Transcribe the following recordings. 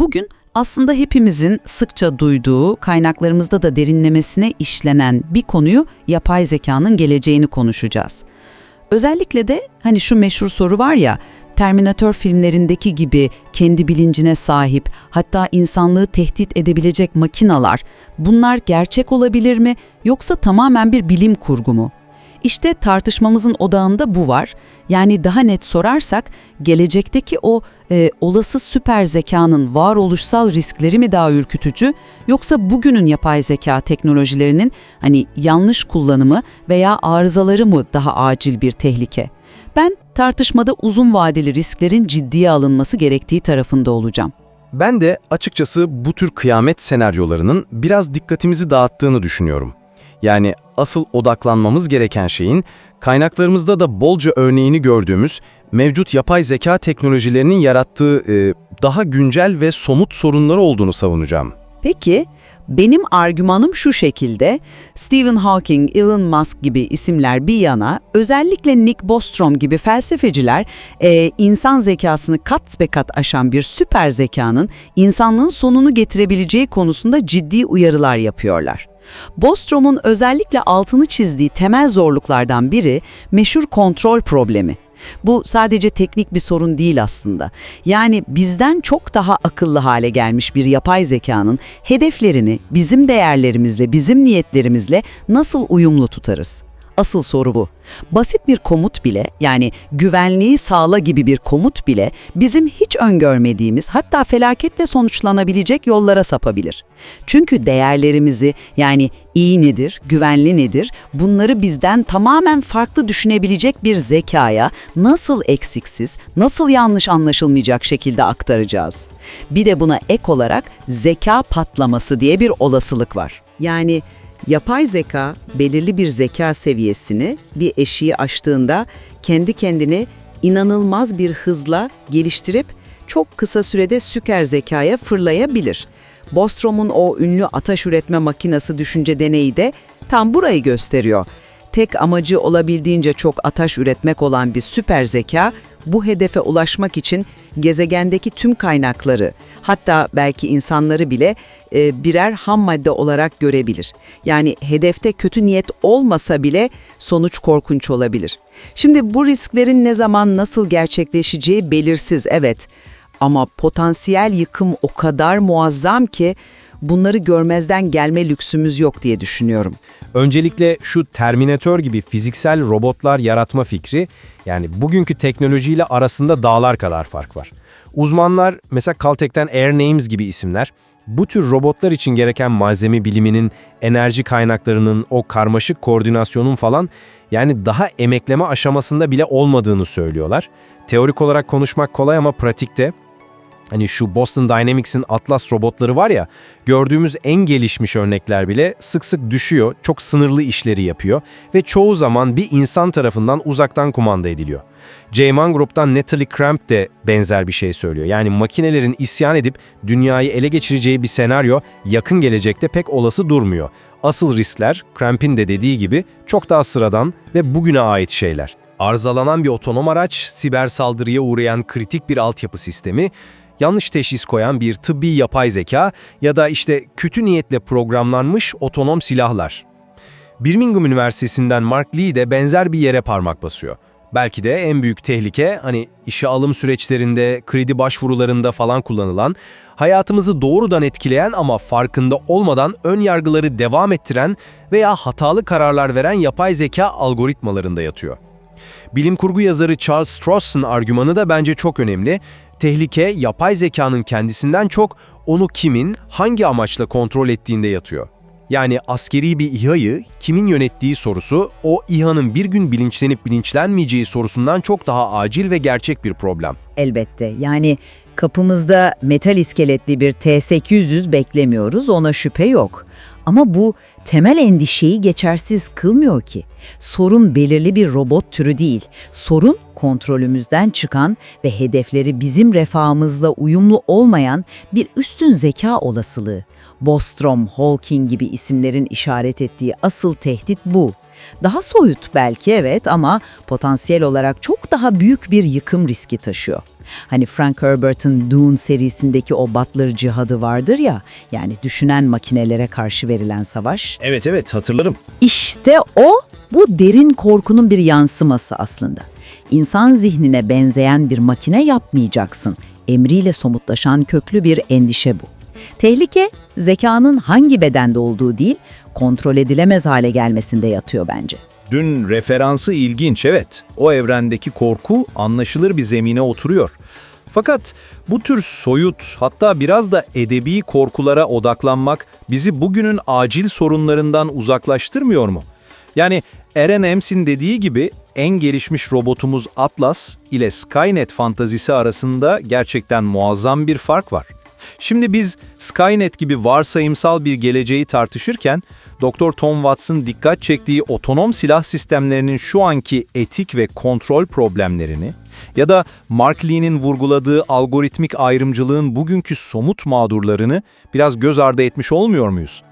Bugün aslında hepimizin sıkça duyduğu, kaynaklarımızda da derinlemesine işlenen bir konuyu yapay zekanın geleceğini konuşacağız. Özellikle de hani şu meşhur soru var ya, Terminator filmlerindeki gibi kendi bilincine sahip, hatta insanlığı tehdit edebilecek makinalar, bunlar gerçek olabilir mi yoksa tamamen bir bilim kurgu mu? İşte tartışmamızın odağında bu var. Yani daha net sorarsak gelecekteki o e, olası süper zekanın varoluşsal riskleri mi daha ürkütücü yoksa bugünün yapay zeka teknolojilerinin hani yanlış kullanımı veya arızaları mı daha acil bir tehlike? Ben tartışmada uzun vadeli risklerin ciddiye alınması gerektiği tarafında olacağım. Ben de açıkçası bu tür kıyamet senaryolarının biraz dikkatimizi dağıttığını düşünüyorum. Yani asıl odaklanmamız gereken şeyin kaynaklarımızda da bolca örneğini gördüğümüz mevcut yapay zeka teknolojilerinin yarattığı e, daha güncel ve somut sorunları olduğunu savunacağım. Peki, benim argümanım şu şekilde, Stephen Hawking, Elon Musk gibi isimler bir yana, özellikle Nick Bostrom gibi felsefeciler, e, insan zekasını kat be kat aşan bir süper zekanın insanlığın sonunu getirebileceği konusunda ciddi uyarılar yapıyorlar. Bostrom'un özellikle altını çizdiği temel zorluklardan biri meşhur kontrol problemi. Bu sadece teknik bir sorun değil aslında. Yani bizden çok daha akıllı hale gelmiş bir yapay zekanın hedeflerini bizim değerlerimizle, bizim niyetlerimizle nasıl uyumlu tutarız? Asıl soru bu. Basit bir komut bile yani güvenliği sağla gibi bir komut bile bizim hiç öngörmediğimiz hatta felaketle sonuçlanabilecek yollara sapabilir. Çünkü değerlerimizi yani iyi nedir, güvenli nedir bunları bizden tamamen farklı düşünebilecek bir zekaya nasıl eksiksiz, nasıl yanlış anlaşılmayacak şekilde aktaracağız. Bir de buna ek olarak zeka patlaması diye bir olasılık var. Yani Yapay zeka belirli bir zeka seviyesini bir eşiği aştığında kendi kendini inanılmaz bir hızla geliştirip çok kısa sürede süper zekaya fırlayabilir. Bostrom'un o ünlü ataş üretme makinesi düşünce deneyi de tam burayı gösteriyor. Tek amacı olabildiğince çok ataş üretmek olan bir süper zeka bu hedefe ulaşmak için gezegendeki tüm kaynakları, hatta belki insanları bile e, birer ham madde olarak görebilir. Yani hedefte kötü niyet olmasa bile sonuç korkunç olabilir. Şimdi bu risklerin ne zaman nasıl gerçekleşeceği belirsiz evet ama potansiyel yıkım o kadar muazzam ki bunları görmezden gelme lüksümüz yok diye düşünüyorum. Öncelikle şu Terminator gibi fiziksel robotlar yaratma fikri, yani bugünkü teknolojiyle arasında dağlar kadar fark var. Uzmanlar, mesela Caltech'ten Air Names gibi isimler, bu tür robotlar için gereken malzeme biliminin, enerji kaynaklarının, o karmaşık koordinasyonun falan yani daha emekleme aşamasında bile olmadığını söylüyorlar. Teorik olarak konuşmak kolay ama pratikte Hani şu Boston Dynamics'in Atlas robotları var ya, gördüğümüz en gelişmiş örnekler bile sık sık düşüyor, çok sınırlı işleri yapıyor ve çoğu zaman bir insan tarafından uzaktan kumanda ediliyor. J-Man Group'tan Natalie Cramp de benzer bir şey söylüyor. Yani makinelerin isyan edip dünyayı ele geçireceği bir senaryo yakın gelecekte pek olası durmuyor. Asıl riskler, Cramp'in de dediği gibi, çok daha sıradan ve bugüne ait şeyler. Arızalanan bir otonom araç, siber saldırıya uğrayan kritik bir altyapı sistemi, yanlış teşhis koyan bir tıbbi yapay zeka ya da işte kötü niyetle programlanmış otonom silahlar. Birmingham Üniversitesi'nden Mark Lee de benzer bir yere parmak basıyor. Belki de en büyük tehlike hani işe alım süreçlerinde, kredi başvurularında falan kullanılan, hayatımızı doğrudan etkileyen ama farkında olmadan ön yargıları devam ettiren veya hatalı kararlar veren yapay zeka algoritmalarında yatıyor. Bilim kurgu yazarı Charles Stross'un argümanı da bence çok önemli. Tehlike yapay zekanın kendisinden çok onu kimin, hangi amaçla kontrol ettiğinde yatıyor. Yani askeri bir İHA'yı kimin yönettiği sorusu o İHA'nın bir gün bilinçlenip bilinçlenmeyeceği sorusundan çok daha acil ve gerçek bir problem. Elbette. Yani kapımızda metal iskeletli bir T-800 beklemiyoruz, ona şüphe yok. Ama bu temel endişeyi geçersiz kılmıyor ki. Sorun belirli bir robot türü değil. Sorun kontrolümüzden çıkan ve hedefleri bizim refahımızla uyumlu olmayan bir üstün zeka olasılığı. Bostrom, Hawking gibi isimlerin işaret ettiği asıl tehdit bu. Daha soyut belki evet ama potansiyel olarak çok daha büyük bir yıkım riski taşıyor. Hani Frank Herbert'ın Dune serisindeki o Butler cihadı vardır ya, yani düşünen makinelere karşı verilen savaş. Evet evet hatırlarım. İşte o, bu derin korkunun bir yansıması aslında. İnsan zihnine benzeyen bir makine yapmayacaksın. Emriyle somutlaşan köklü bir endişe bu. Tehlike, zekanın hangi bedende olduğu değil, kontrol edilemez hale gelmesinde yatıyor bence. Dün referansı ilginç evet. O evrendeki korku anlaşılır bir zemine oturuyor. Fakat bu tür soyut hatta biraz da edebi korkulara odaklanmak bizi bugünün acil sorunlarından uzaklaştırmıyor mu? Yani Eren Ems'in dediği gibi en gelişmiş robotumuz Atlas ile Skynet fantazisi arasında gerçekten muazzam bir fark var. Şimdi biz Skynet gibi varsayımsal bir geleceği tartışırken Dr. Tom Watts'ın dikkat çektiği otonom silah sistemlerinin şu anki etik ve kontrol problemlerini ya da Mark Lee'nin vurguladığı algoritmik ayrımcılığın bugünkü somut mağdurlarını biraz göz ardı etmiş olmuyor muyuz?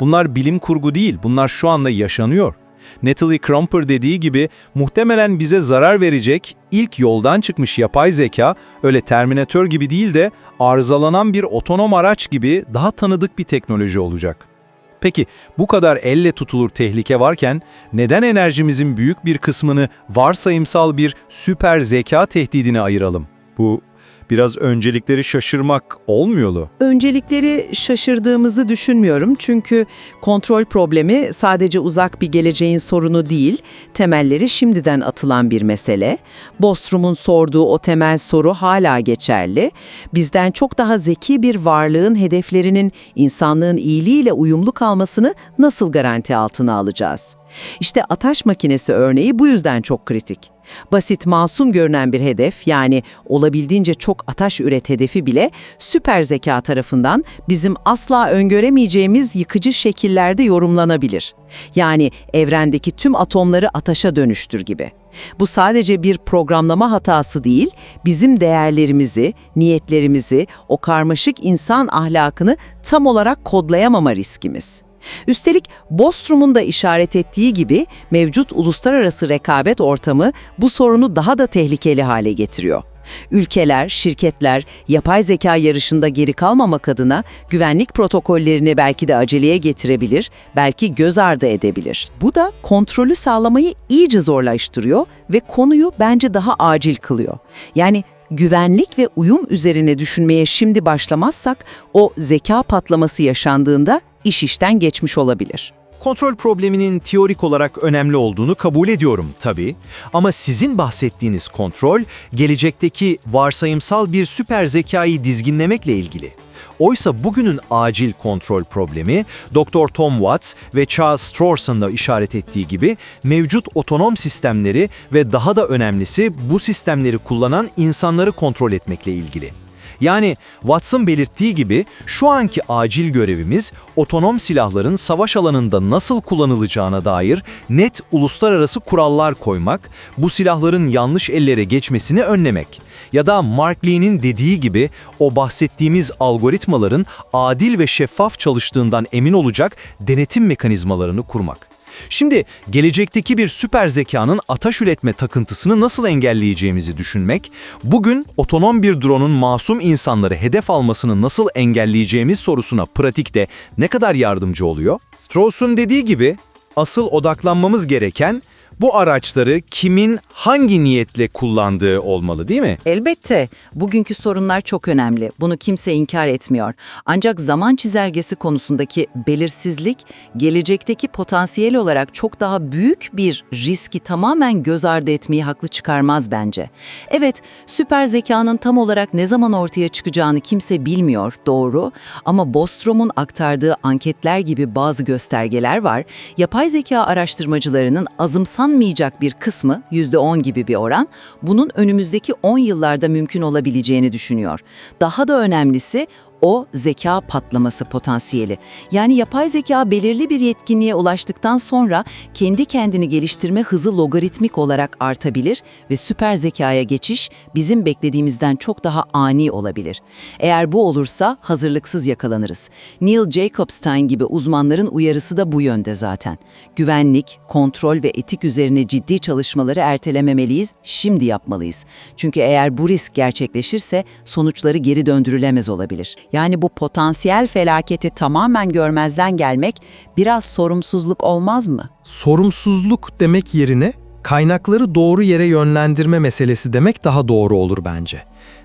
Bunlar bilim kurgu değil, bunlar şu anda yaşanıyor. Natalie Crumper dediği gibi muhtemelen bize zarar verecek ilk yoldan çıkmış yapay zeka öyle Terminator gibi değil de arızalanan bir otonom araç gibi daha tanıdık bir teknoloji olacak. Peki bu kadar elle tutulur tehlike varken neden enerjimizin büyük bir kısmını varsayımsal bir süper zeka tehdidine ayıralım? Bu biraz öncelikleri şaşırmak olmuyorlu. Öncelikleri şaşırdığımızı düşünmüyorum çünkü kontrol problemi sadece uzak bir geleceğin sorunu değil, temelleri şimdiden atılan bir mesele. Bostrom'un sorduğu o temel soru hala geçerli. Bizden çok daha zeki bir varlığın hedeflerinin insanlığın iyiliğiyle uyumlu kalmasını nasıl garanti altına alacağız? İşte ataş makinesi örneği bu yüzden çok kritik. Basit, masum görünen bir hedef yani olabildiğince çok ataş üret hedefi bile süper zeka tarafından bizim asla öngöremeyeceğimiz yıkıcı şekillerde yorumlanabilir. Yani evrendeki tüm atomları ataşa dönüştür gibi. Bu sadece bir programlama hatası değil, bizim değerlerimizi, niyetlerimizi, o karmaşık insan ahlakını tam olarak kodlayamama riskimiz. Üstelik Bostrom'un da işaret ettiği gibi mevcut uluslararası rekabet ortamı bu sorunu daha da tehlikeli hale getiriyor. Ülkeler, şirketler yapay zeka yarışında geri kalmamak adına güvenlik protokollerini belki de aceleye getirebilir, belki göz ardı edebilir. Bu da kontrolü sağlamayı iyice zorlaştırıyor ve konuyu bence daha acil kılıyor. Yani güvenlik ve uyum üzerine düşünmeye şimdi başlamazsak o zeka patlaması yaşandığında iş işten geçmiş olabilir. Kontrol probleminin teorik olarak önemli olduğunu kabul ediyorum tabii. Ama sizin bahsettiğiniz kontrol, gelecekteki varsayımsal bir süper zekayı dizginlemekle ilgili. Oysa bugünün acil kontrol problemi, Dr. Tom Watts ve Charles Strawson da işaret ettiği gibi mevcut otonom sistemleri ve daha da önemlisi bu sistemleri kullanan insanları kontrol etmekle ilgili. Yani Watts'ın belirttiği gibi şu anki acil görevimiz otonom silahların savaş alanında nasıl kullanılacağına dair net uluslararası kurallar koymak, bu silahların yanlış ellere geçmesini önlemek. Ya da Mark Lee'nin dediği gibi o bahsettiğimiz algoritmaların adil ve şeffaf çalıştığından emin olacak denetim mekanizmalarını kurmak. Şimdi gelecekteki bir süper zekanın ataş üretme takıntısını nasıl engelleyeceğimizi düşünmek, bugün otonom bir drone'un masum insanları hedef almasını nasıl engelleyeceğimiz sorusuna pratikte ne kadar yardımcı oluyor? Strauss'un dediği gibi asıl odaklanmamız gereken bu araçları kimin hangi niyetle kullandığı olmalı değil mi? Elbette. Bugünkü sorunlar çok önemli. Bunu kimse inkar etmiyor. Ancak zaman çizelgesi konusundaki belirsizlik, gelecekteki potansiyel olarak çok daha büyük bir riski tamamen göz ardı etmeyi haklı çıkarmaz bence. Evet, süper zekanın tam olarak ne zaman ortaya çıkacağını kimse bilmiyor, doğru. Ama Bostrom'un aktardığı anketler gibi bazı göstergeler var. Yapay zeka araştırmacılarının azımsanmayacak bir kısmı, %10 gibi bir oran, bunun önümüzdeki 10 yıllarda mümkün olabileceğini düşünüyor. Daha da önemlisi O zeka patlaması potansiyeli. Yani yapay zeka belirli bir yetkinliğe ulaştıktan sonra kendi kendini geliştirme hızı logaritmik olarak artabilir ve süper zekaya geçiş bizim beklediğimizden çok daha ani olabilir. Eğer bu olursa hazırlıksız yakalanırız. Neil Jacobstein gibi uzmanların uyarısı da bu yönde zaten. Güvenlik, kontrol ve etik üzerine ciddi çalışmaları ertelememeliyiz, şimdi yapmalıyız. Çünkü eğer bu risk gerçekleşirse sonuçları geri döndürülemez olabilir. Yani bu potansiyel felaketi tamamen görmezden gelmek biraz sorumsuzluk olmaz mı? Sorumsuzluk demek yerine kaynakları doğru yere yönlendirme meselesi demek daha doğru olur bence.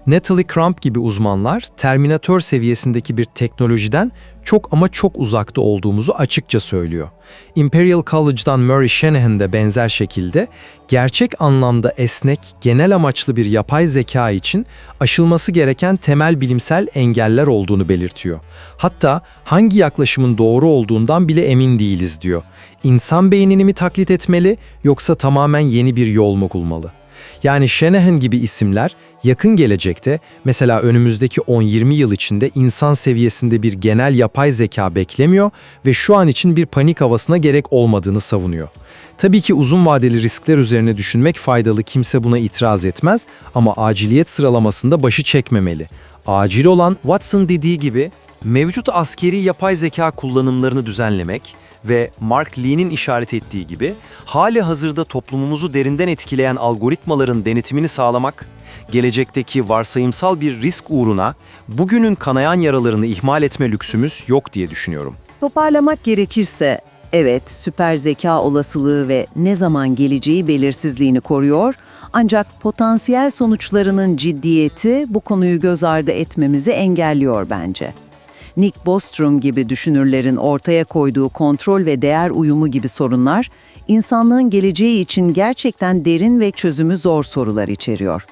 Natalie Crump gibi uzmanlar Terminator seviyesindeki bir teknolojiden çok ama çok uzakta olduğumuzu açıkça söylüyor. Imperial College'dan Murray Shanahan da benzer şekilde gerçek anlamda esnek, genel amaçlı bir yapay zeka için aşılması gereken temel bilimsel engeller olduğunu belirtiyor. Hatta hangi yaklaşımın doğru olduğundan bile emin değiliz diyor. İnsan beynini mi taklit etmeli yoksa tamamen yeni bir yol mu bulmalı? Yani Shanahan gibi isimler yakın gelecekte mesela önümüzdeki 10-20 yıl içinde insan seviyesinde bir genel yapay zeka beklemiyor ve şu an için bir panik havasına gerek olmadığını savunuyor. Tabii ki uzun vadeli riskler üzerine düşünmek faydalı kimse buna itiraz etmez ama aciliyet sıralamasında başı çekmemeli. Acil olan Watson dediği gibi mevcut askeri yapay zeka kullanımlarını düzenlemek, ve Mark Lee'nin işaret ettiği gibi hali hazırda toplumumuzu derinden etkileyen algoritmaların denetimini sağlamak, gelecekteki varsayımsal bir risk uğruna bugünün kanayan yaralarını ihmal etme lüksümüz yok diye düşünüyorum. Toparlamak gerekirse, evet süper zeka olasılığı ve ne zaman geleceği belirsizliğini koruyor, ancak potansiyel sonuçlarının ciddiyeti bu konuyu göz ardı etmemizi engelliyor bence. Nick Bostrom gibi düşünürlerin ortaya koyduğu kontrol ve değer uyumu gibi sorunlar, insanlığın geleceği için gerçekten derin ve çözümü zor sorular içeriyor.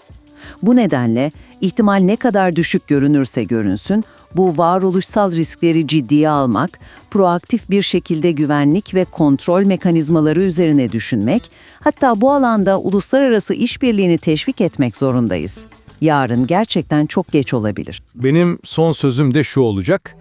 Bu nedenle ihtimal ne kadar düşük görünürse görünsün, bu varoluşsal riskleri ciddiye almak, proaktif bir şekilde güvenlik ve kontrol mekanizmaları üzerine düşünmek, hatta bu alanda uluslararası işbirliğini teşvik etmek zorundayız. Yarın gerçekten çok geç olabilir. Benim son sözüm de şu olacak.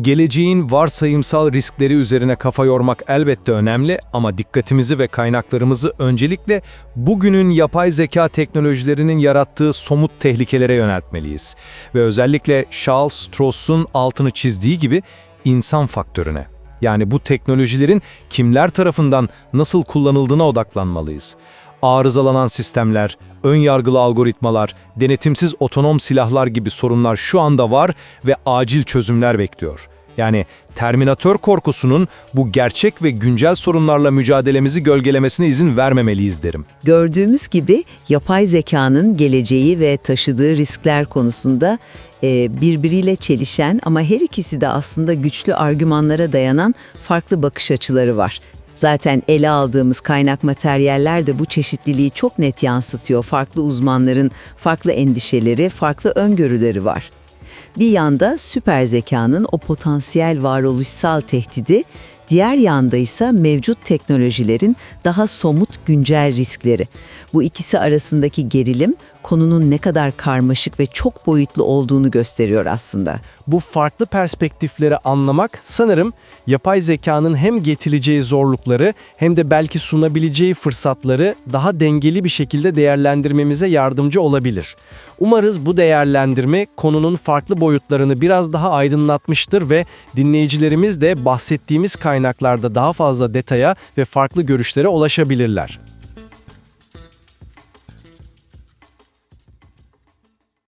Geleceğin varsayımsal riskleri üzerine kafa yormak elbette önemli ama dikkatimizi ve kaynaklarımızı öncelikle bugünün yapay zeka teknolojilerinin yarattığı somut tehlikelere yöneltmeliyiz. Ve özellikle Charles Stross'un altını çizdiği gibi insan faktörüne. Yani bu teknolojilerin kimler tarafından nasıl kullanıldığına odaklanmalıyız arızalanan sistemler, ön yargılı algoritmalar, denetimsiz otonom silahlar gibi sorunlar şu anda var ve acil çözümler bekliyor. Yani Terminator korkusunun bu gerçek ve güncel sorunlarla mücadelemizi gölgelemesine izin vermemeliyiz derim. Gördüğümüz gibi yapay zekanın geleceği ve taşıdığı riskler konusunda e, birbiriyle çelişen ama her ikisi de aslında güçlü argümanlara dayanan farklı bakış açıları var. Zaten ele aldığımız kaynak materyaller de bu çeşitliliği çok net yansıtıyor. Farklı uzmanların farklı endişeleri, farklı öngörüleri var. Bir yanda süper zekanın o potansiyel varoluşsal tehdidi, diğer yanda ise mevcut teknolojilerin daha somut güncel riskleri. Bu ikisi arasındaki gerilim konunun ne kadar karmaşık ve çok boyutlu olduğunu gösteriyor aslında. Bu farklı perspektifleri anlamak sanırım yapay zekanın hem getireceği zorlukları hem de belki sunabileceği fırsatları daha dengeli bir şekilde değerlendirmemize yardımcı olabilir. Umarız bu değerlendirme konunun farklı boyutlarını biraz daha aydınlatmıştır ve dinleyicilerimiz de bahsettiğimiz kaynaklarda daha fazla detaya ve farklı görüşlere ulaşabilirler.